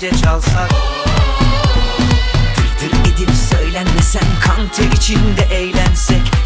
gece çalsak. Tır edip söylenmesen kan içinde eğlensek.